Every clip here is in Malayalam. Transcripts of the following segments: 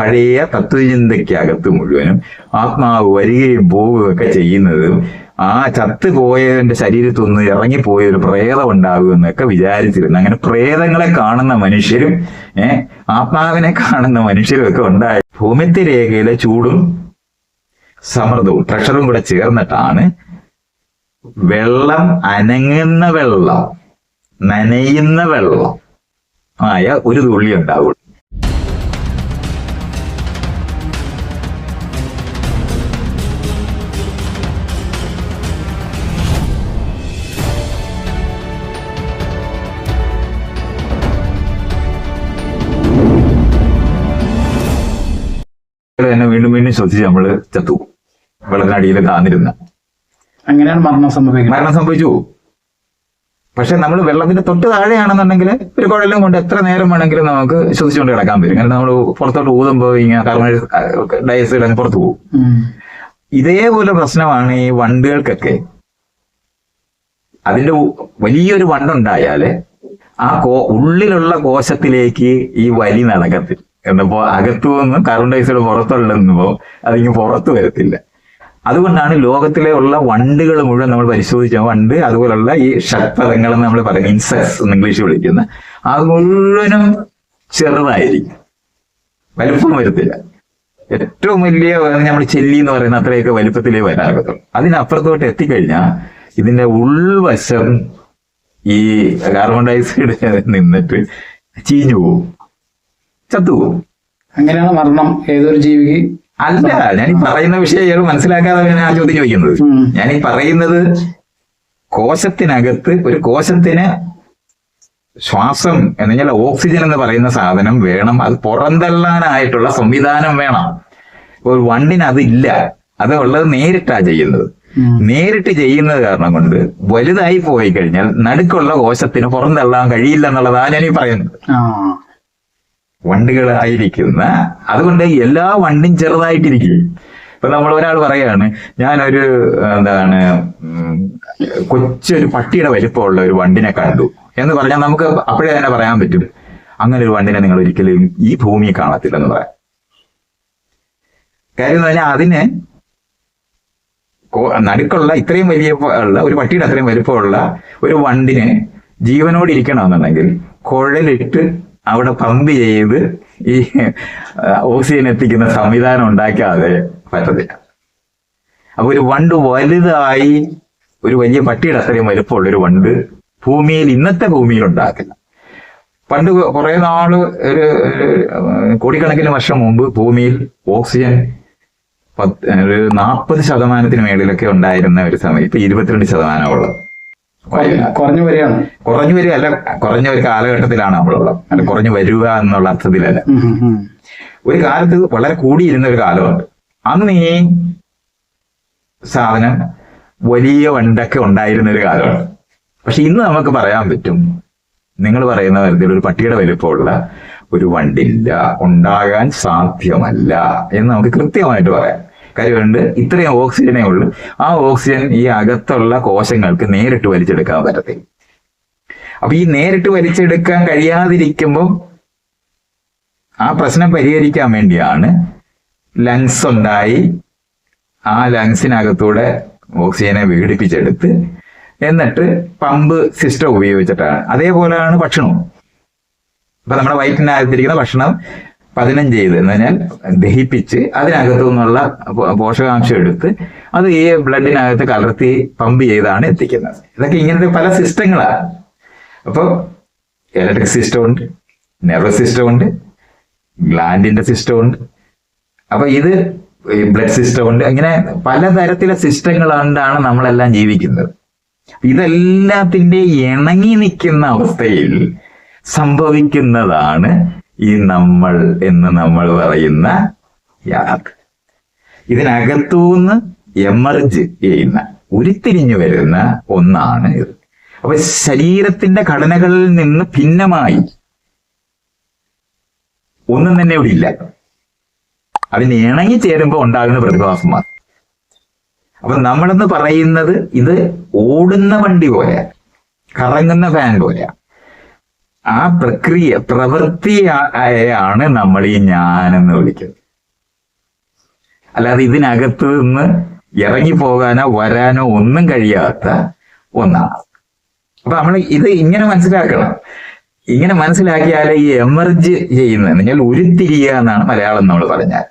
പഴയ തത്വചിന്തയ്ക്കകത്ത് മുഴുവനും ആത്മാവ് വരികയും പോവുകയും ഒക്കെ ചെയ്യുന്നതും ആ ചത്തുപോയവന്റെ ശരീരത്തൊന്ന് ഇറങ്ങിപ്പോയ ഒരു പ്രേതം ഉണ്ടാകുമെന്നൊക്കെ വിചാരിച്ചിരുന്നു. അങ്ങനെ പ്രേതങ്ങളെ കാണുന്ന മനുഷ്യരും ഏർ ആത്മാവിനെ കാണുന്ന മനുഷ്യരും ഒക്കെ ഉണ്ടായി. ഭൂമിത്തി രേഖയിലെ ചൂടും സമ്മർദ്ദവും പ്രഷറും കൂടെ ചേർന്നിട്ടാണ് വെള്ളം അനങ്ങുന്ന വെള്ളം നനയുന്ന വെള്ളം ആയ ഒരു തുള്ളി ഉണ്ടാവുള്ളൂ. തന്നെ വീണ്ടും വീണ്ടും ശ്വസിച്ച് നമ്മൾ ചത്തു. വെള്ളത്തിനടിയിൽ താന്നിരുന്ന. അങ്ങനെയാണ് മരണം സംഭവിക്കുന്നത്. മരണം സംഭവിച്ചു. പോകും. പക്ഷെ നമ്മൾ വെള്ളത്തിന്റെ തൊട്ട് താഴെയാണെന്നുണ്ടെങ്കിൽ ഒരു കുഴലും കൊണ്ട് എത്ര നേരം വേണമെങ്കിലും നമുക്ക് ശ്വസിച്ചുകൊണ്ട് കിടക്കാൻ പറ്റും. കാരണം നമ്മൾ പുറത്തോട്ട് ഊതുമ്പോൾ ഇങ്ങനെ കാർബൺ ഡയോക്സൈഡ് അങ്ങ് പുറത്തു പോകും. ഇതേപോലെ പ്രശ്നമാണ് ഈ വണ്ടുകൾക്കൊക്കെ. അതിന്റെ വലിയൊരു വണ്ടുണ്ടായാൽ ആ കോ ഉള്ളിലുള്ള കോശത്തിലേക്ക് ഈ വലി നടക്കത്തില്ല. എന്നപ്പോ അകത്തു നിന്ന് കാർബൺ ഡയോക്സൈഡ് പുറത്തുള്ളപ്പോ അതിങ്ങ് പുറത്തു വരത്തില്ല. അതുകൊണ്ടാണ് ലോകത്തിലെ ഉള്ള വണ്ടുകൾ മുഴുവൻ നമ്മൾ പരിശോധിച്ച വണ്ട് അതുപോലുള്ള ഈ ഷക്തങ്ങൾ നമ്മൾ പറയുന്നത് ഇൻസെക്ട്സ് എന്ന് ഇംഗ്ലീഷ് വിളിക്കുന്ന അത് മുഴുവനും ചെറുതായിരിക്കും. വലുപ്പം വരത്തില്ല. ഏറ്റവും വലിയ നമ്മൾ ചെല്ലി എന്ന് പറയുന്ന അത്രയൊക്കെ വലുപ്പത്തിലേ വരാറുള്ളൂ. അതിനപ്പുറത്തോട്ട് എത്തിക്കഴിഞ്ഞാൽ ഇതിന്റെ ഉൾവശം ഈ കാർബൺ ഡയോക്സൈഡ് നിന്നിട്ട് ചീഞ്ഞു പോവും. ചത്തുപോകും അങ്ങനെയാണ് മരണം ഏതൊരു ജീവിക്ക് അല്ല ഞാൻ ഈ പറയുന്ന വിഷയം ഇയാൾ മനസ്സിലാക്കാതെ ഞാൻ ആ ചോദ്യം ചോദിക്കുന്നത്. ഞാൻ ഈ പറയുന്നത് കോശത്തിനകത്ത് ഒരു കോശത്തിന് ശ്വാസം എന്ന് വെച്ചാൽ ഓക്സിജൻ എന്ന് പറയുന്ന സാധനം വേണം. അത് പുറന്തള്ളാനായിട്ടുള്ള സംവിധാനം വേണം. ഒരു വണ്ടിന് അതില്ല. അത് ഉള്ളത് നേരിട്ടാ ചെയ്യുന്നത്. നേരിട്ട് ചെയ്യുന്നത് കാരണം കൊണ്ട് വലുതായി പോയി കഴിഞ്ഞാൽ നടുക്കുള്ള കോശത്തിന് പുറന്തള്ളാൻ കഴിയില്ല എന്നുള്ളതാണ് ഞാൻ ഈ പറയുന്നത് വണ്ടുകളായിരിക്കുന്ന അതുകൊണ്ട് എല്ലാ വണ്ടിയും ചെറുതായിട്ടിരിക്കും. ഇപ്പൊ നമ്മൾ ഒരാൾ പറയാണ് ഞാനൊരു എന്താണ് കൊച്ചൊരു പട്ടിയുടെ വലിപ്പമുള്ള ഒരു വണ്ടിനെ കണ്ടു. എന്ന് പറഞ്ഞാൽ നമുക്ക് അപ്പോഴേ തന്നെ പറയാൻ പറ്റും. അങ്ങനെ ഒരു വണ്ടിനെ നിങ്ങൾ ഒരിക്കലും ഈ ഭൂമിയെ കാണത്തില്ലെന്ന് പറയാം. കാര്യം എന്ന് പറഞ്ഞാൽ അതിന് നടുക്കുള്ള ഇത്രയും വലിയ ഉള്ള ഒരു പട്ടിയുടെ അത്രയും വലിപ്പമുള്ള ഒരു വണ്ടിന് ജീവനോട് ഇരിക്കണമെന്നുണ്ടെങ്കിൽ കുഴലിട്ട് അവിടെ പമ്പ് ചെയ്ത് ഈ ഓക്സിജൻ എത്തിക്കുന്ന സംവിധാനം ഉണ്ടാക്കാതെ പറ്റത്തില്ല. അപ്പൊ ഒരു വണ്ട് വലുതായി ഒരു വലിയ പട്ടിയുടെ അത്രയും വലുപ്പമുള്ള ഒരു വണ്ട് ഭൂമിയിൽ ഇന്നത്തെ ഭൂമിയിൽ ഉണ്ടാക്കില്ല പണ്ട് കുറെ നാൾ ഒരു കോടിക്കണക്കിന് വർഷം മുമ്പ് ഭൂമിയിൽ ഓക്സിജൻ പത്ത് ഒരു നാൽപ്പത് ശതമാനത്തിന് മേളിലൊക്കെ ഉണ്ടായിരുന്ന ഒരു സമയം ഇപ്പൊ ഇരുപത്തിരണ്ട് ശതമാനമുള്ളത് കുറഞ്ഞു- വരികയാണ്. കുറഞ്ഞു വരിക അല്ല കുറഞ്ഞ ഒരു കാലഘട്ടത്തിലാണ് നമ്മളുള്ളത്. അല്ല കുറഞ്ഞു വരിക എന്നുള്ള അർത്ഥത്തിലല്ല. ഒരു കാലത്ത് വളരെ കൂടിയിരുന്ന ഒരു കാലമുണ്ട്. അന്ന് ഈ സാധനം വലിയ വണ്ടൊക്കെ ഉണ്ടായിരുന്ന ഒരു കാലമാണ് പക്ഷെ ഇന്ന് നമുക്ക് പറയാൻ പറ്റും നിങ്ങൾ പറയുന്ന തരത്തിൽ ഒരു പട്ടിയുടെ വലിപ്പമുള്ള ഒരു വണ്ടില്ല ഉണ്ടാകാൻ സാധ്യമല്ല എന്ന് നമുക്ക് കൃത്യമായിട്ട് പറയാം. കാര്യമുണ്ട് ഇത്രയും ഓക്സിജനേ ഉള്ളൂ. ആ ഓക്സിജൻ ഈ അകത്തുള്ള കോശങ്ങൾക്ക് നേരിട്ട് വലിച്ചെടുക്കാൻ പറ്റത്തില്ല. അപ്പൊ ഈ നേരിട്ട് വലിച്ചെടുക്കാൻ കഴിയാതിരിക്കുമ്പോൾ ആ പ്രശ്നം പരിഹരിക്കാൻ വേണ്ടിയാണ് ലങ്സ് ഉണ്ടായി ആ ലങ്സിനകത്തൂടെ ഓക്സിജനെ വിഘടിപ്പിച്ചെടുത്ത് എന്നിട്ട് പമ്പ് സിസ്റ്റം ഉപയോഗിച്ചിട്ടാണ്. അതേപോലെയാണ് ഭക്ഷണവും. ഇപ്പൊ നമ്മുടെ വയറ്റിനകത്തിരിക്കുന്ന ഭക്ഷണം പതനം ചെയ്ത് എന്ന് പറഞ്ഞാൽ ദഹിപ്പിച്ച് അതിനകത്തു നിന്നുള്ള പോഷകാംശം എടുത്ത് അത് ഈ ബ്ലഡിനകത്ത് കലർത്തി പമ്പ് ചെയ്താണ് എത്തിക്കുന്നത്. ഇതൊക്കെ ഇങ്ങനത്തെ പല സിസ്റ്റങ്ങളാണ് അപ്പോൾ ഇലക്ട്രിക് സിസ്റ്റം ഉണ്ട് നെർവസ് സിസ്റ്റം ഉണ്ട് ഗ്ലാൻഡിന്റെ സിസ്റ്റം ഉണ്ട് അപ്പൊ ഇത് ബ്ലഡ് സിസ്റ്റം ഉണ്ട് ഇങ്ങനെ പലതരത്തിലെ സിസ്റ്റങ്ങൾ കൊണ്ടാണ് നമ്മളെല്ലാം ജീവിക്കുന്നത്. ഇതെല്ലാത്തിന്റെ ഇണങ്ങി നിൽക്കുന്ന അവസ്ഥയിൽ സംഭവിക്കുന്നതാണ് ഈ നമ്മൾ എന്ന് നമ്മൾ പറയുന്ന യാത് ഇതിനകത്തുനിന്ന് എമർജ് ചെയ്യുന്ന ഉരുത്തിരിഞ്ഞു വരുന്ന ഒന്നാണ് ഇത്. അപ്പൊ ശരീരത്തിന്റെ ഘടനകളിൽ നിന്ന് ഭിന്നമായി ഒന്നും തന്നെ ഇവിടെ ഇല്ല. അതിന് ഇണങ്ങി ചേരുമ്പോൾ ഉണ്ടാകുന്ന പ്രതിഭാസമാണ് അപ്പൊ നമ്മളെന്ന് പറയുന്നത് ഇത് ഓടുന്ന വണ്ടി പോലെയാണ് കറങ്ങുന്ന ഫാൻ പോലെയാ. ആ പ്രക്രിയ പ്രവൃത്തിയാണ് നമ്മൾ ഈ ഞാനെന്ന് വിളിക്കുന്നത്. അല്ലാതെ ഇതിനകത്ത് നിന്ന് ഇറങ്ങി പോകാനോ വരാനോ ഒന്നും കഴിയാത്ത ഒന്നാണ്. അപ്പൊ നമ്മൾ ഇത് ഇങ്ങനെ മനസ്സിലാക്കണം. ഇങ്ങനെ മനസ്സിലാക്കിയാലേ ഈ എമർജ് ചെയ്യുന്നത് നിങ്ങൾ ഉരുത്തിരിയുക എന്നാണ് മലയാളം നമ്മൾ പറഞ്ഞാൽ.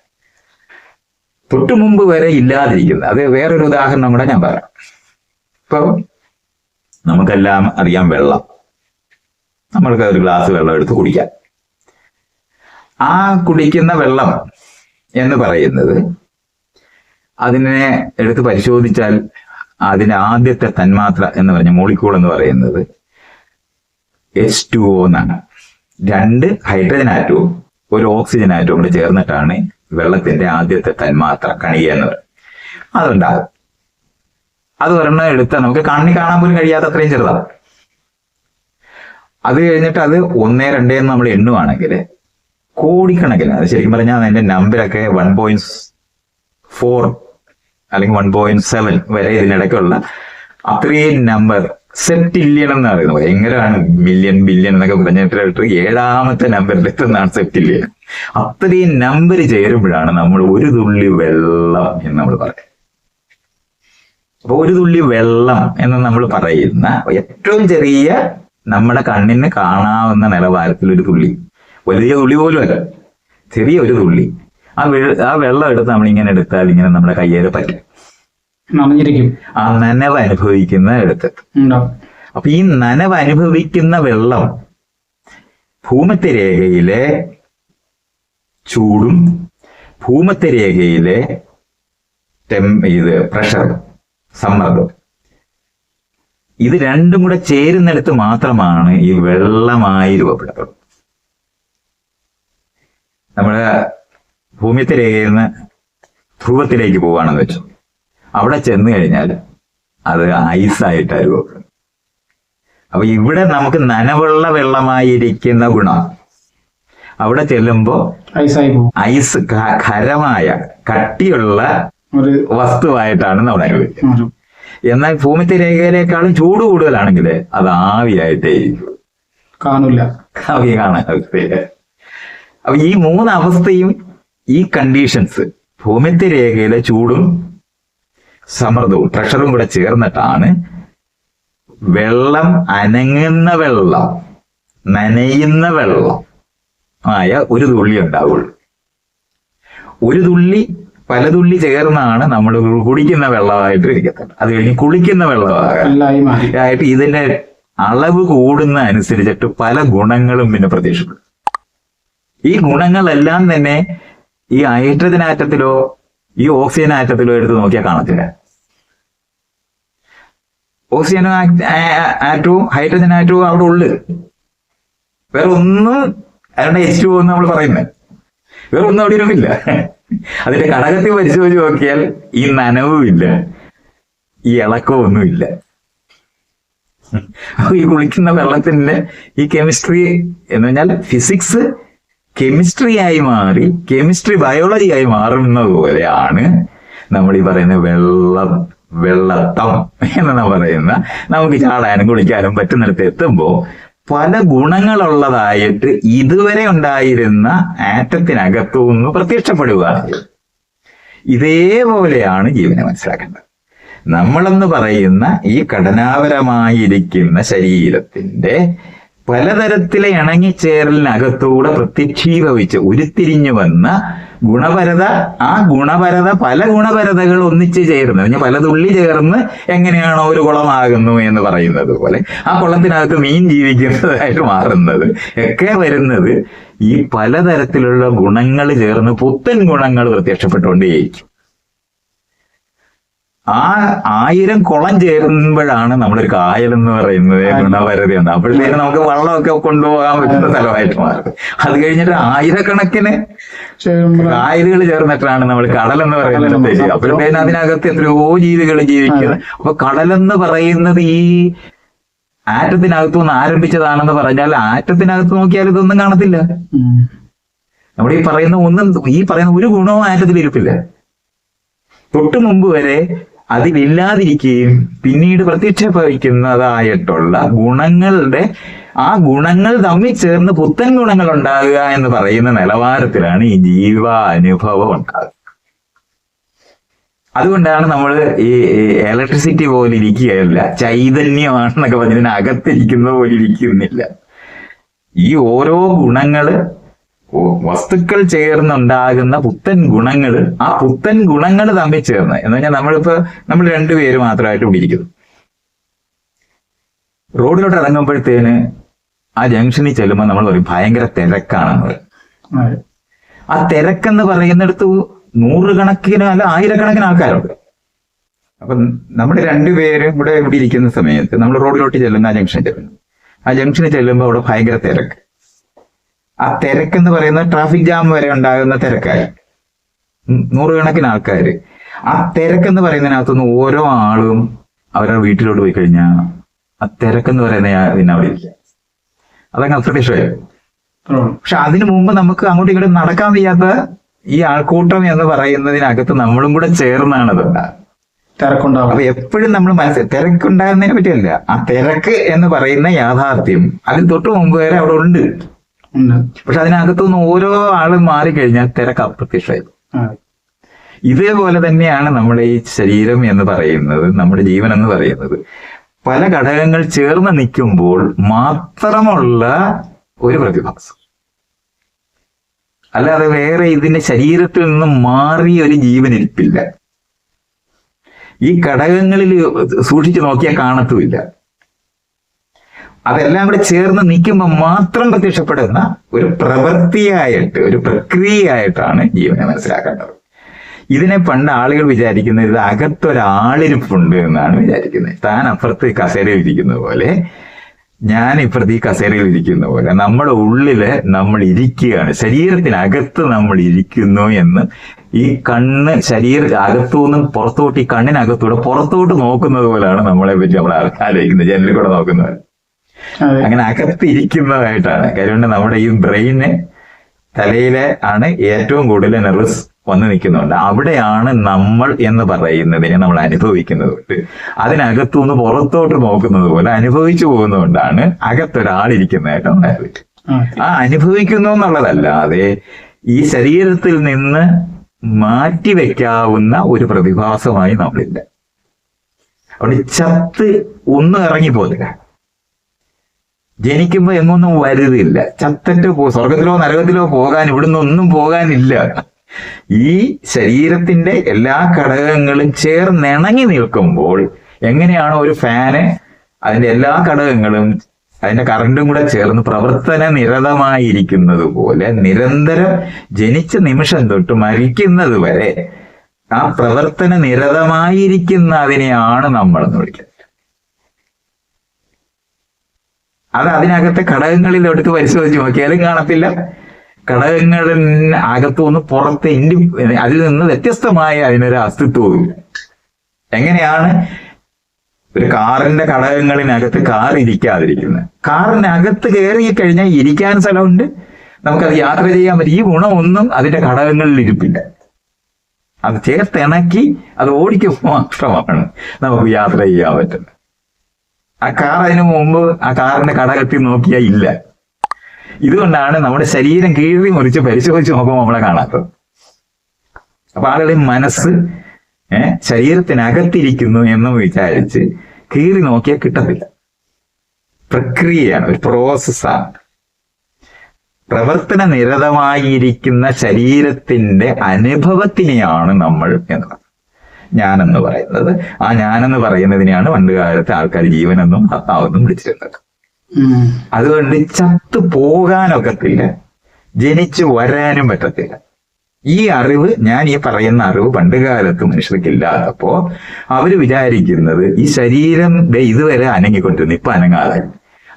തൊട്ടു മുമ്പ് വരെ ഇല്ലാതിരിക്കുന്നത്. അത് വേറൊരു ഉദാഹരണം കൂടെ ഞാൻ പറയാം. ഇപ്പൊ നമുക്കെല്ലാം അറിയാം വെള്ളം. നമ്മൾക്ക് ഒരു ഗ്ലാസ് വെള്ളം എടുത്ത് കുടിക്കാം. ആ കുടിക്കുന്ന വെള്ളം എന്ന് പറയുന്നത് അതിനെ എടുത്ത് പരിശോധിച്ചാൽ അതിന് ആദ്യത്തെ തന്മാത്ര എന്ന് പറഞ്ഞ മോളിക്കൂൾ എന്ന് പറയുന്നത് എച്ച് ടു ഒ എന്നാണ്. രണ്ട് ഹൈഡ്രജൻ ആറ്റവും ഒരു ഓക്സിജൻ ആറ്റവും കൂടെ ചേർന്നിട്ടാണ് വെള്ളത്തിന്റെ ആദ്യത്തെ തന്മാത്ര കണിക എന്ന് പറയുന്നത്. അതുണ്ടാകും അത് ഒരെണ്ണം എടുത്താൽ നമുക്ക് കണ്ണി കാണാൻ പോലും കഴിയാത്ത അത്രയും ചെറുതാണ്. അത് കഴിഞ്ഞിട്ട് അത് ഒന്നേ രണ്ടേ എന്ന് നമ്മൾ എണ്ണുവാണെങ്കിൽ കോടിക്കണക്കിന് അത് ശരിക്കും പറഞ്ഞാൽ അതിന്റെ നമ്പരൊക്കെ വൺ പോയിന്റ് ഫോർ അല്ലെങ്കിൽ വൺ പോയിന്റ് സെവൻ വരെ ഇതിനിടയ്ക്കുള്ള അത്രയും നമ്പർ സെപ്റ്റില്യൺ എന്ന് പറയുന്നത്. ഭയങ്കരമാണ്. മില്യൺ ബില്യൺ എന്നൊക്കെ പറഞ്ഞിട്ട് ഏഴാമത്തെ നമ്പറിൽ എത്തുന്നതാണ് സെപ്റ്റില്യൺ അത്രയും നമ്പർ ചേരുമ്പോഴാണ് നമ്മൾ ഒരു തുള്ളി വെള്ളം എന്ന് നമ്മൾ പറയുന്നത് അപ്പൊ ഒരു തുള്ളി വെള്ളം എന്ന് നമ്മൾ പറയുന്ന ഏറ്റവും ചെറിയ നമ്മുടെ കണ്ണിന് കാണാവുന്ന നിലവാരത്തിൽ ഒരു തുള്ളി. വലിയ തുള്ളി പോലും അല്ല. ചെറിയ ഒരു തുള്ളി. ആ ആ വെള്ളം എടുത്ത് നമ്മൾ ഇങ്ങനെ എടുത്താൽ ഇങ്ങനെ നമ്മുടെ കയ്യേൽ പറ്റും. നനഞ്ഞിരിക്കും. ആ നനവ് അനുഭവിക്കുന്ന എടുത്ത് അപ്പൊ ഈ നനവ് അനുഭവിക്കുന്ന വെള്ളം ഭൂമത്തിരേഖയിലെ രേഖയിലെ ചൂടും ഭൂമത്തിരേഖയിലെ രേഖയിലെ ടെം ഇത് പ്രഷറും സമ്മർദ്ദം ഇത് രണ്ടും കൂടെ ചേരുന്നിടത്ത് മാത്രമാണ് ഈ വെള്ളമായി രൂപപ്പെടുന്നത്. നമ്മുടെ ഭൂമിത്തിലേക്ക് നിന്ന് ധ്രുവത്തിലേക്ക് പോവുകയാണെന്ന് വെച്ചു. അവിടെ ചെന്ന് കഴിഞ്ഞാൽ അത് ഐസായിട്ടാണ് രൂപപ്പെടുന്നത് അപ്പൊ ഇവിടെ നമുക്ക് നനവുള്ള വെള്ളമായിരിക്കുന്ന ഗുണം. അവിടെ ചെല്ലുമ്പോ ഐസ് ഖരമായ കട്ടിയുള്ള ഒരു വസ്തുവായിട്ടാണ് നമ്മൾ അനുഭവിക്കുന്നത്. എന്നാൽ ഭൂമിത്തെ രേഖയിലേക്കാളും ചൂട് കൂടുതലാണെങ്കിൽ അത് ആവിയായിട്ടേ. കാണൂല. ആവി കാണാൻ അപ്പൊ ഈ മൂന്ന് അവസ്ഥയും ഈ കണ്ടീഷൻസ് ഭൂമിത്തെ രേഖയിലെ ചൂടും സമ്മർദ്ദവും പ്രഷറും കൂടെ ചേർന്നിട്ടാണ് വെള്ളം അനങ്ങുന്ന വെള്ളം നനയുന്ന വെള്ളം ആയ ഒരു തുള്ളി ഉണ്ടാവുള്ളൂ. ഒരു തുള്ളി പല തുള്ളി ചേർന്നാണ് നമ്മൾ കുടിക്കുന്ന വെള്ളമായിട്ട് ഇരിക്കുന്നത് അത് കഴിഞ്ഞ് കുളിക്കുന്ന വെള്ളമായിട്ട് ഇതിന്റെ അളവ് കൂടുന്ന അനുസരിച്ചിട്ട് പല ഗുണങ്ങളും പിന്നെ പ്രത്യക്ഷപ്പെടും ഈ ഗുണങ്ങളെല്ലാം തന്നെ ഈ ഹൈഡ്രജൻ ആറ്റത്തിലോ ഈ ഓക്സിജൻ ആറ്റത്തിലോ എടുത്ത് നോക്കിയാൽ കാണത്തില്ല. ഓക്സിജൻ ആറ്റവും ഹൈഡ്രജൻ ആറ്റവും അവിടെ ഉള്ളു. വേറെ ഒന്നും അതിന്റെ എച്ച് ടു എന്ന് നമ്മൾ പറയുന്നത് വേറെ ഒന്നും അവിടെ ഇരുന്നില്ല. അതിന്റെ ഘടകത്തിൽ പരിശോധിച്ച് നോക്കിയാൽ ഈ നനവുമില്ല ഈ അപ്പൊ ഈ കുളിക്കുന്ന വെള്ളത്തിന്റെ ഈ കെമിസ്ട്രി എന്ന് പറഞ്ഞാൽ ഫിസിക്സ് കെമിസ്ട്രി ആയി മാറി കെമിസ്ട്രി ബയോളജി ആയി മാറുന്നത് പോലെയാണ് നമ്മൾ ഈ പറയുന്ന വെള്ളം വെള്ളത്തം എന്ന് പറയുന്ന നമുക്ക് ചാടാനും കുളിക്കാനും പറ്റുന്നിടത്ത് എത്തുമ്പോൾ പല ഗുണങ്ങളുള്ളതായിട്ട് ഇതുവരെ ഉണ്ടായിരുന്ന ആറ്റത്തിനകത്തു നിന്ന് പ്രത്യക്ഷപ്പെടുക. ഇതേപോലെയാണ് ജീവനെ മനസ്സിലാക്കേണ്ടത് നമ്മളെന്ന് പറയുന്ന ഈ ഘടനാപരമായിരിക്കുന്ന ശരീരത്തിന്റെ പലതരത്തിലെ ഇണങ്ങിച്ചേരലിനകത്തൂടെ പ്രത്യക്ഷീഭവിച്ച് ഉരുത്തിരിഞ്ഞു വന്ന ഗുണപരത ആ ഗുണപരത പല ഗുണപരതകൾ ഒന്നിച്ച് ചേർന്ന് പിന്നെ പല തുള്ളി ചേർന്ന് എങ്ങനെയാണോ ഒരു കുളമാകുന്നു എന്ന് പറയുന്നത് പോലെ ആ കുളത്തിനകത്ത് മീൻ ജീവിക്കുന്നതായിട്ട് മാറുന്നത് ഒക്കെ വരുന്നത് ഈ പലതരത്തിലുള്ള ഗുണങ്ങൾ ചേർന്ന് പുത്തൻ ഗുണങ്ങൾ പ്രത്യക്ഷപ്പെട്ടുകൊണ്ടേയിരിക്കും. ആ ആയിരം കുളം ചേരുമ്പോഴാണ് നമ്മളൊരു കായൽ എന്ന് പറയുന്നത് ഗുണപരതി ഉണ്ട് അപ്പോഴത്തേക്ക് നമുക്ക് വള്ളമൊക്കെ കൊണ്ടുപോകാൻ പറ്റുന്ന സ്ഥലമായിട്ട് മാറും. അത് കഴിഞ്ഞിട്ട് ആയിരക്കണക്കിന് കായലുകൾ ചേർന്നിട്ടാണ് നമ്മൾ കടൽ എന്ന് പറയുന്നത് അപ്പോഴത്തേന് അതിനകത്ത് എത്രയോ ജീവികൾ ജീവിക്കുന്നത് അപ്പൊ എന്ന് പറയുന്നത് ഈ ആറ്റത്തിനകത്തു നിന്ന് ആരംഭിച്ചതാണെന്ന് പറഞ്ഞാൽ ആറ്റത്തിനകത്ത് നോക്കിയാൽ ഇതൊന്നും കാണത്തില്ല. നമ്മുടെ ഈ പറയുന്ന ഒന്നും ഈ പറയുന്ന ഒരു ഗുണവും ആറ്റത്തിൽ ഇരിപ്പില്ല. തൊട്ടു മുമ്പ് വരെ അതിലില്ലാതിരിക്കുകയും പിന്നീട് പ്രത്യക്ഷപ്പെടുന്നതായിട്ടുള്ള ഗുണങ്ങളുടെ ആ ഗുണങ്ങൾ തമ്മിൽ ചേർന്ന് പുത്തൻ ഗുണങ്ങൾ ഉണ്ടാകുക എന്ന് പറയുന്ന നിലവാരത്തിലാണ് ഈ ജീവാനുഭവം ഉണ്ടാകുക. അതുകൊണ്ടാണ് നമ്മൾ ഈ ഇലക്ട്രിസിറ്റി പോലെ ഇരിക്കുകയല്ല ചൈതന്യമാണെന്നൊക്കെ പറഞ്ഞതിന് അകത്തിരിക്കുന്ന പോലെ ഇരിക്കുന്നില്ല ഈ ഓരോ ഗുണങ്ങൾ വസ്തുക്കൾ ചേർന്നുണ്ടാകുന്ന പുത്തൻ ഗുണങ്ങൾ ആ പുത്തൻ ഗുണങ്ങൾ തമ്മിൽ ചേർന്ന്. എന്ന് പറഞ്ഞാൽ നമ്മളിപ്പോ നമ്മൾ രണ്ടുപേര് മാത്രമായിട്ട് ഇവിടെ ഇരിക്കുന്നു റോഡിലോട്ട് ഇറങ്ങുമ്പോഴത്തേന് ആ ജംഗ്ഷനിൽ ചെല്ലുമ്പോൾ നമ്മൾ പറയും ഭയങ്കര തിരക്കാണെന്ന് പറയും. അതെ. ആ തിരക്കെന്ന് പറയുന്നിടത്ത് നൂറുകണക്കിന് അല്ല ആയിരക്കണക്കിന് ആൾക്കാരുണ്ട്. അപ്പൊ നമ്മൾ രണ്ടുപേരും ഇവിടെ ഇവിടെ ഇരിക്കുന്ന സമയത്ത് നമ്മൾ റോഡിലോട്ട് ചെല്ലുന്ന ആ ജംഗ്ഷനിൽ ചെല്ലുന്നു. ആ ജംഗ്ഷനിൽ ചെല്ലുമ്പോൾ അവിടെ ഭയങ്കര തിരക്ക്. ആ തിരക്ക് എന്ന് പറയുന്നത് ട്രാഫിക് ജാം വരെ ഉണ്ടാകുന്ന തിരക്കായി. നൂറുകണക്കിന് ആൾക്കാര്. ആ തിരക്ക് എന്ന് പറയുന്നതിനകത്തുനിന്ന് ഓരോ ആളും അവരുടെ വീട്ടിലോട്ട് പോയി കഴിഞ്ഞാൽ ആ തിരക്കെന്ന് പറയുന്ന ആ- പിന്നെ അവിടെ ഇല്ല അതങ്ങ് അപ്രത്യക്ഷമായി പക്ഷെ അതിനു മുമ്പ് നമുക്ക് അങ്ങോട്ട് ഇങ്ങോട്ടും നടക്കാൻ വയ്യാത്ത ഈ ആൾക്കൂട്ടം എന്ന് പറയുന്നതിനകത്ത് നമ്മളും കൂടെ ചേർന്നാണ് അത് തിരക്കുണ്ടാവും. അപ്പൊ എപ്പോഴും നമ്മൾ മനസ്സിൽ തിരക്കുണ്ടാകുന്നതിനെ പറ്റിയല്ല. ആ തിരക്ക് എന്ന് പറയുന്ന യാഥാർത്ഥ്യം അതിന് തൊട്ട് മുമ്പ് വരെ അവിടെ ഉണ്ട്. പക്ഷെ അതിനകത്തുനിന്ന് ഓരോ ആളും മാറിക്കഴിഞ്ഞാൽ തിരക്ക് അപ്രത്യക്ഷമായത്. ഇതേപോലെ തന്നെയാണ് നമ്മുടെ ഈ ശരീരം എന്ന് പറയുന്നത് നമ്മുടെ ജീവൻ എന്ന് പറയുന്നത്. പല ഘടകങ്ങൾ ചേർന്ന് നിൽക്കുമ്പോൾ മാത്രമുള്ള ഒരു പ്രതിഭാസം. അല്ലാതെ വേറെ ഇതിന്റെ ശരീരത്തിൽ നിന്ന് മാറി ഒരു ജീവനിരിപ്പില്ല. ഈ ഘടകങ്ങളിൽ സൂക്ഷിച്ചു നോക്കിയാൽ കാണത്തുമില്ല. അതെല്ലാം കൂടെ ചേർന്ന് നിൽക്കുമ്പോൾ മാത്രം പ്രത്യക്ഷപ്പെടുന്ന ഒരു പ്രവൃത്തിയായിട്ട് ഒരു പ്രക്രിയയായിട്ടാണ് ജീവനെ മനസ്സിലാക്കേണ്ടത്. ഇതിനെ പണ്ട് ആളുകൾ വിചാരിക്കുന്നത് ഇത് അകത്തൊരാളിരിപ്പുണ്ട് എന്നാണ് വിചാരിക്കുന്നത്. താൻ അപ്പുറത്ത് കസേരയിൽ ഇരിക്കുന്ന പോലെ ഞാൻ ഇപ്പുറത്ത് ഈ കസേരയിൽ ഇരിക്കുന്ന പോലെ നമ്മുടെ ഉള്ളിൽ നമ്മൾ ഇരിക്കുകയാണ്. ശരീരത്തിനകത്ത് നമ്മൾ ഇരിക്കുന്നു എന്ന് ഈ കണ്ണ് ശരീര അകത്തുനിന്നും പുറത്തോട്ട് ഈ കണ്ണിനകത്തൂടെ പുറത്തോട്ട് നോക്കുന്നത് പോലെയാണ് നമ്മളെ പറ്റി നമ്മൾ ആലോചിക്കുന്നത്. ജനലിൽ കൂടെ നോക്കുന്നത്. അങ്ങനെ അകത്തിരിക്കുന്നതായിട്ടാണ്. കാര്യം നമ്മുടെ ഈ ബ്രെയിന് തലയിലെ ആണ് ഏറ്റവും കൂടുതൽ നെർവസ് വന്ന് നിൽക്കുന്നുണ്ട്. അവിടെയാണ് നമ്മൾ എന്ന് പറയുന്നതിനെ നമ്മൾ അനുഭവിക്കുന്നതുകൊണ്ട് അതിനകത്തുനിന്ന് പുറത്തോട്ട് നോക്കുന്നത് പോലെ അനുഭവിച്ചു പോകുന്നതുകൊണ്ടാണ് അകത്തൊരാളിരിക്കുന്നതായിട്ട് അതെ. ആ. അനുഭവിക്കുന്നു എന്നുള്ളതല്ലാതെ ഈ ശരീരത്തിൽ നിന്ന് മാറ്റി വെക്കാവുന്ന ഒരു പ്രതിഭാസമായി നമ്മളില്ല. അവിടെ ചത്ത് ഒന്നും ഇറങ്ങിപ്പോകില്ല ജനിക്കുമ്പോ എങ്ങൊന്നും വരുതില്ല ചത്തന്റെ സ്വർഗത്തിലോ നരകത്തിലോ പോകാൻ ഇവിടുന്ന് ഒന്നും പോകാനില്ല. ഈ ശരീരത്തിന്റെ എല്ലാ ഘടകങ്ങളും ചേർന്നിണങ്ങി നിൽക്കുമ്പോൾ എങ്ങനെയാണ് ഒരു ഫാന് അതിന്റെ എല്ലാ ഘടകങ്ങളും അതിന്റെ കറണ്ടും കൂടെ ചേർന്ന് പ്രവർത്തന നിരതമായിരിക്കുന്നത് പോലെ നിരന്തരം ജനിച്ച നിമിഷം തൊട്ട് മരിക്കുന്നത് വരെ ആ പ്രവർത്തന നിരതമായിരിക്കുന്ന അതിനെയാണ് നമ്മൾ എന്ന് വിളിക്കുന്നത്. അത് അതിനകത്തെ ഘടകങ്ങളിൽ എടുത്ത് പരിശോധിച്ച് നോക്കിയാലും കാണത്തില്ല. ഘടകങ്ങളിൽ അകത്തുനിന്ന് പുറത്ത് ഇൻഡി അതിൽ നിന്ന് വ്യത്യസ്തമായ അതിനൊരു അസ്തിത്വവും എങ്ങനെയാണ് ഒരു കാറിന്റെ ഘടകങ്ങളിനകത്ത് കാർ ഇരിക്കാതിരിക്കുന്നത്? കാറിനകത്ത് കയറി കഴിഞ്ഞാൽ ഇരിക്കാൻ സ്ഥലമുണ്ട്. നമുക്കത് യാത്ര ചെയ്യാൻ പറ്റും. ഈ ഗുണമൊന്നും അതിന്റെ ഘടകങ്ങളിൽ ഇരിപ്പില്ല. അത് ചേർത്തിണക്കി അത് ഓടിക്കുമ്പോൾ മാത്രമാണ് നമുക്ക് യാത്ര ചെയ്യാൻ പറ്റുന്നത്. ആ കാർ അതിനു മുമ്പ് ആ കാറിന്റെ ഘടകത്തിൽ നോക്കിയാൽ ഇല്ല. ഇതുകൊണ്ടാണ് നമ്മുടെ ശരീരം കീഴി മുറിച്ച് പരിശോധിച്ച് നോക്കുമ്പോൾ നമ്മളെ കാണാത്തത്. അപ്പൊ ആളുകളുടെ മനസ്സ് ഏഹ് ശരീരത്തിനകത്തിരിക്കുന്നു എന്ന് വിചാരിച്ച് കീറി നോക്കിയാൽ കിട്ടത്തില്ല. പ്രക്രിയയാണ് ഒരു പ്രോസസ്സാണ് പ്രവർത്തന നിരതമായിരിക്കുന്ന ശരീരത്തിന്റെ അനുഭവത്തിനെയാണ് നമ്മൾ എന്ന് പറയുന്നത് ഞാനെന്ന് പറയുന്നത്. ആ ഞാനെന്ന് പറയുന്നതിനെയാണ് പണ്ട് കാലത്തെ ആൾക്കാർ ജീവനെന്നും ഭർത്താവെന്നും വിളിച്ചിരുന്നത്. അതുകൊണ്ട് ചത്തു പോകാനൊക്കത്തില്ല ജനിച്ചു വരാനും പറ്റത്തില്ല. ഈ അറിവ് ഞാൻ ഈ പറയുന്ന അറിവ് പണ്ട് കാലത്ത് മനുഷ്യർക്ക് അവർ വിചാരിക്കുന്നത് ഈ ശരീരം ഇതുവരെ അനങ്ങിക്കൊണ്ടിരുന്നു ഇപ്പൊ അനങ്ങാതെ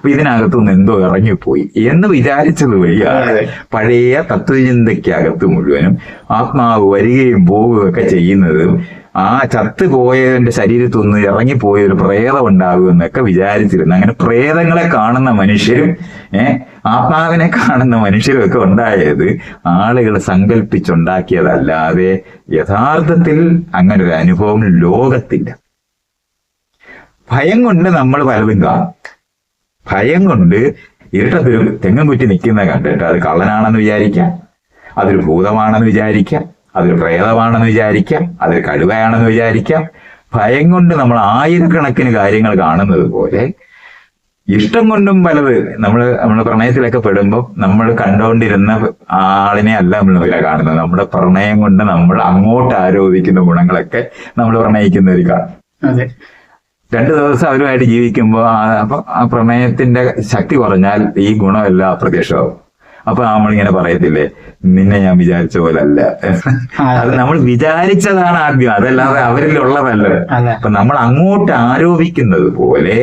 അപ്പൊ ഇതിനകത്തു നിന്ന് എന്തോ ഇറങ്ങിപ്പോയി എന്ന് വിചാരിച്ചത് വഴിയാണ്. പഴയ തത്വചിന്തയ്ക്കകത്ത് മുഴുവനും ആത്മാവ് വരികയും പോവുകയും ഒക്കെ ചെയ്യുന്നത് ആ ചത്ത് പോയതിന്റെ ശരീരത്തു നിന്ന് ഇറങ്ങിപ്പോയ ഒരു പ്രേതം ഉണ്ടാകുമെന്നൊക്കെ വിചാരിച്ചിരുന്നു. അങ്ങനെ പ്രേതങ്ങളെ കാണുന്ന മനുഷ്യരും ഏഹ് ആത്മാവിനെ കാണുന്ന മനുഷ്യരും ഒക്കെ ഉണ്ടായത് ആളുകൾ സങ്കല്പിച്ചുണ്ടാക്കിയതല്ലാതെ യഥാർത്ഥത്തിൽ അങ്ങനെ ഒരു അനുഭവം ലോകത്തില്ല. ഭയം കൊണ്ട് നമ്മൾ പലതും കാണും. ഭയം കൊണ്ട് ഇരട്ടത്തിൽ തെങ്ങും കുറ്റി നിൽക്കുന്ന കണ്ടിട്ട് അത് കള്ളനാണെന്ന് വിചാരിക്കാം. അതൊരു ഭൂതമാണെന്ന് വിചാരിക്കാം. അതൊരു പ്രേതമാണെന്ന് വിചാരിക്കാം. അതൊരു കടുവയാണെന്ന് വിചാരിക്കാം. ഭയം കൊണ്ട് നമ്മൾ ആയിരക്കണക്കിന് കാര്യങ്ങൾ കാണുന്നത് പോലെ ഇഷ്ടം കൊണ്ടും പലത് നമ്മൾ നമ്മൾ പ്രണയത്തിലൊക്കെ പെടുമ്പോൾ നമ്മൾ കണ്ടുകൊണ്ടിരുന്ന ആളിനെ അല്ല നമ്മൾ വില കാണുന്നത്. നമ്മുടെ പ്രണയം കൊണ്ട് നമ്മൾ അങ്ങോട്ട് ആരോപിക്കുന്ന ഗുണങ്ങളൊക്കെ നമ്മൾ പ്രണയിക്കുന്നവർ കാണും. രണ്ടു ദിവസം അവരുമായിട്ട് ജീവിക്കുമ്പോൾ അപ്പൊ ആ പ്രമേയത്തിന്റെ ശക്തി കുറഞ്ഞാൽ ഈ ഗുണമെല്ലാം അപ്രത്യക്ഷമാവും. അപ്പൊ നമ്മളിങ്ങനെ പറയത്തില്ലേ നിന്നെ ഞാൻ വിചാരിച്ച പോലെ അല്ല അത്. നമ്മൾ വിചാരിച്ചതാണ് ആദ്യം അതല്ലാതെ അവരിലുള്ളതല്ല ഉള്ളതല്ല. അപ്പൊ നമ്മൾ അങ്ങോട്ട് ആരോപിക്കുന്നത് പോലെ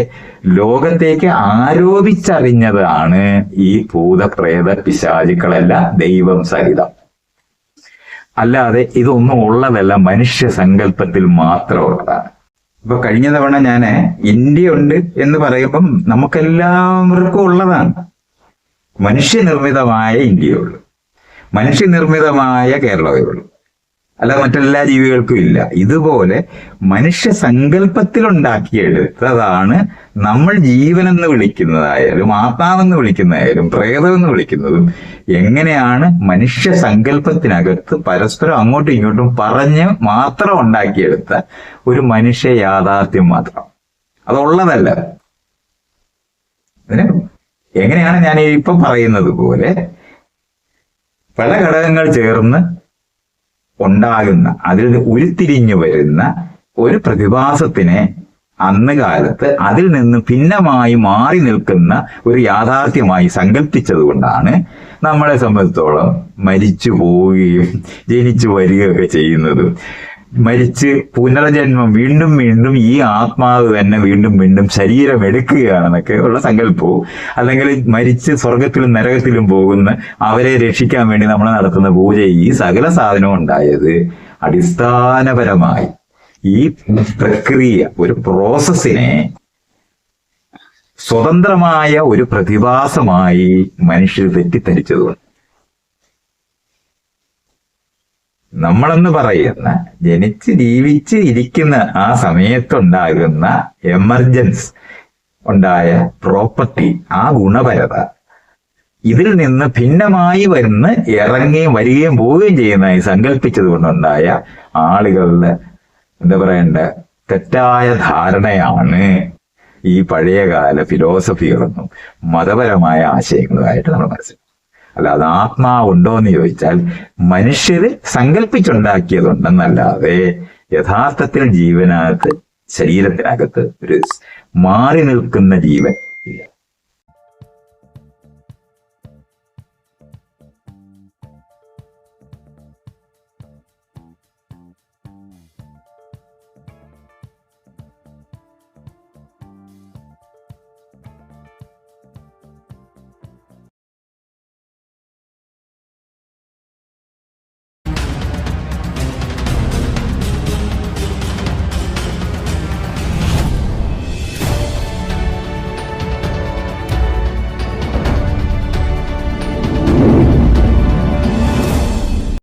ലോകത്തേക്ക് ആരോപിച്ചറിഞ്ഞതാണ് ഈ ഭൂതപ്രേത പിശാചുക്കളെല്ലാം ദൈവം സഹിതം. അല്ലാതെ ഇതൊന്നും ഉള്ളതല്ല മനുഷ്യ സങ്കല്പത്തിൽ മാത്രമുള്ളതാണ് ഇപ്പൊ കഴിഞ്ഞ തവണ ഞാൻ ഇന്ത്യ ഉണ്ട് എന്ന് പറയുമ്പം നമുക്കെല്ലാവർക്കും ഉള്ളതാണ്. മനുഷ്യനിർമ്മിതമായ ഇന്ത്യയുള്ളൂ മനുഷ്യനിർമ്മിതമായ കേരളമേ ഉള്ളൂ. അല്ല മറ്റെല്ലാ ജീവികൾക്കും ഇല്ല. ഇതുപോലെ മനുഷ്യ സങ്കല്പത്തിലുണ്ടാക്കിയെടുത്തതാണ് നമ്മൾ ജീവനെന്ന് വിളിക്കുന്നതായാലും ആത്മാവെന്ന് വിളിക്കുന്നതായാലും പ്രേതമെന്ന് വിളിക്കുന്നതും എങ്ങനെയാണ് മനുഷ്യ സങ്കല്പത്തിനകത്ത് പരസ്പരം അങ്ങോട്ടും ഇങ്ങോട്ടും പറഞ്ഞ് മാത്രം ഉണ്ടാക്കിയെടുത്ത ഒരു മനുഷ്യ യാഥാർത്ഥ്യം മാത്രം. അതുള്ളതല്ല. അതിന് എങ്ങനെയാണ് ഞാൻ ഇപ്പം പറയുന്നത് പോലെ പല ഘടകങ്ങൾ ചേർന്ന് ഉണ്ടാകുന്ന അതിൽ ഉരുത്തിരിഞ്ഞു വരുന്ന ഒരു പ്രതിഭാസത്തിനെ അന്ന് കാലത്ത് അതിൽ നിന്ന് ഭിന്നമായി മാറി നിൽക്കുന്ന ഒരു യാഥാർത്ഥ്യമായി സങ്കല്പിച്ചത് കൊണ്ടാണ് നമ്മളെ സംബന്ധിച്ചോളം മരിച്ചു പോവുകയും ജനിച്ചു വരികയൊക്കെ ചെയ്യുന്നത്. മരിച്ച് പുനർജന്മം വീണ്ടും വീണ്ടും ഈ ആത്മാവ് തന്നെ വീണ്ടും വീണ്ടും ശരീരം എടുക്കുകയാണെന്നൊക്കെ ഉള്ള സങ്കല്പവും. അല്ലെങ്കിൽ മരിച്ച് സ്വർഗത്തിലും നരകത്തിലും പോകുന്ന അവരെ രക്ഷിക്കാൻ വേണ്ടി നമ്മൾ നടത്തുന്ന പൂജ ഈ സകല സാധനവും ഉണ്ടായത് അടിസ്ഥാനപരമായി ഈ പ്രക്രിയ ഒരു പ്രോസസ്സിനെ സ്വതന്ത്രമായ ഒരു പ്രതിഭാസമായി മനുഷ്യർ തെറ്റിദ്ധരിച്ചതുകൊണ്ട്. നമ്മളെന്ന് പറയുന്ന ജനിച്ച് ജീവിച്ച് ഇരിക്കുന്ന ആ സമയത്തുണ്ടാകുന്ന എമർജൻസ് ഉണ്ടായ പ്രോപ്പർട്ടി ആ ഗുണപരത ഇതിൽ നിന്ന് ഭിന്നമായി വരുന്ന ഇറങ്ങുകയും വരികയും പോവുകയും ചെയ്യുന്നതായി സങ്കല്പിച്ചത് കൊണ്ടുണ്ടായ ആളുകളുടെ എന്താ പറയണ്ട തെറ്റായ ധാരണയാണ് ഈ പഴയകാല ഫിലോസഫികളെന്നും മതപരമായ ആശയങ്ങളുമായിട്ട് നമ്മൾ മനസ്സിലാക്കും അല്ലാതെ ആത്മാവുണ്ടോ എന്ന് ചോദിച്ചാൽ മനുഷ്യര് സങ്കല്പിച്ചുണ്ടാക്കിയതുണ്ടെന്നല്ലാതെ യഥാർത്ഥത്തിൽ ജീവനകത്ത് ശരീരത്തിനകത്ത് ഒരു മാറി നിൽക്കുന്ന ജീവൻ